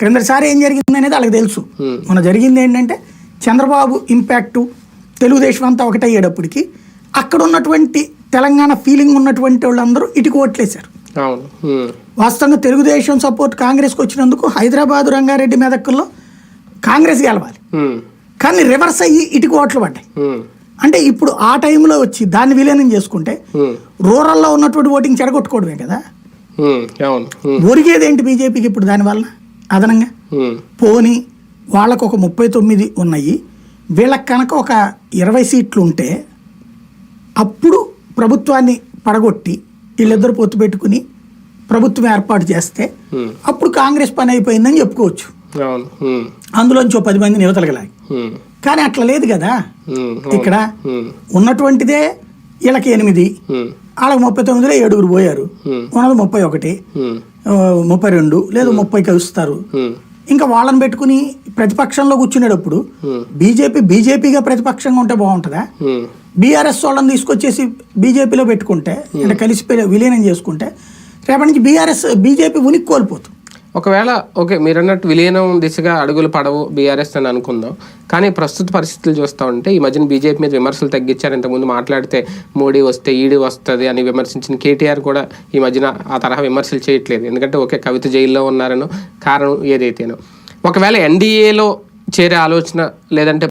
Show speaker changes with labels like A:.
A: క్రిందసారి ఏం జరిగింది అనేది వాళ్ళకి తెలుసు. మన జరిగింది ఏంటంటే చంద్రబాబు ఇంపాక్టు తెలుగుదేశం అంతా ఒకటయ్యేటప్పటికి అక్కడ ఉన్నటువంటి తెలంగాణ ఫీలింగ్ ఉన్నటువంటి వాళ్ళందరూ ఇటుకు ఓట్లేశారు. వాస్తవంగా తెలుగుదేశం సపోర్ట్ కాంగ్రెస్కి వచ్చినందుకు హైదరాబాద్ రంగారెడ్డి మెదక్కుల్లో కాంగ్రెస్ గెలవాలి. కానీ రివర్స్ అయ్యి ఇటుకు ఓట్లు పడ్డాయి. అంటే ఇప్పుడు ఆ టైంలో వచ్చి దాన్ని విలీనం చేసుకుంటే రూరల్లో ఉన్నటువంటి ఓటింగ్ చెడగొట్టుకోవడమే కదా.
B: ఉమ్, అవును. ఉమ్,
A: ఒరిగేది ఏంటి బీజేపీకి ఇప్పుడు దానివల్ల అదనంగా. పోని వాళ్ళకు ఒక ముప్పై తొమ్మిది ఉన్నాయి. వీళ్ళకి కనుక ఒక ఇరవై సీట్లు ఉంటే అప్పుడు ప్రభుత్వాన్ని పడగొట్టి వీళ్ళిద్దరు పొత్తు పెట్టుకుని ప్రభుత్వం ఏర్పాటు చేస్తే అప్పుడు కాంగ్రెస్ పని అయిపోయిందని చెప్పుకోవచ్చు. అందులోంచి ఓ పది మందిని యువతలగలాగి కానీ అట్లా లేదు కదా. ఇక్కడ ఉన్నటువంటిదే వీళ్ళకి ఎనిమిది. వాళ్ళకి ముప్పై తొమ్మిదిలో ఏడుగురు పోయారు. ఉన్నది ముప్పై ఒకటి. ముప్పై రెండు లేదు ముప్పై కలుస్తారు.
B: ఉమ్,
A: ఇంకా వాళ్ళని పెట్టుకుని ప్రతిపక్షంలో కూర్చునేటప్పుడు
B: Hmm.
A: బీజేపీ బీజేపీగా ప్రతిపక్షంగా ఉంటే బాగుంటుందా. బీఆర్ఎస్ వాళ్ళని తీసుకొచ్చేసి బీజేపీలో పెట్టుకుంటే అంటే కలిసి విలీనం చేసుకుంటే రేపటి నుంచి బీఆర్ఎస్ బీజేపీ ఉనికి కోల్పోతుంది.
B: ఒకవేళ ఓకే మీరు అన్నట్టు విలీనం దిశగా అడుగులు పడవు బీఆర్ఎస్ అని అనుకుందాం. కానీ ప్రస్తుత పరిస్థితులు చూస్తూ ఉంటే ఈ మధ్యన బీజేపీ మీద విమర్శలు తగ్గించారు. ఇంతకుముందు మాట్లాడితే మోడీ వస్తే ఈడీ వస్తుంది అని విమర్శించిన కేటీఆర్ కూడా ఈ మధ్యన ఆ తరహా విమర్శలు చేయట్లేదు. ఎందుకంటే ఓకే కవిత జైల్లో ఉన్నారనో కారణం ఏదైతేనో. ఒకవేళ ఎన్డీఏలో చేరే ఆలోచన లేదంటే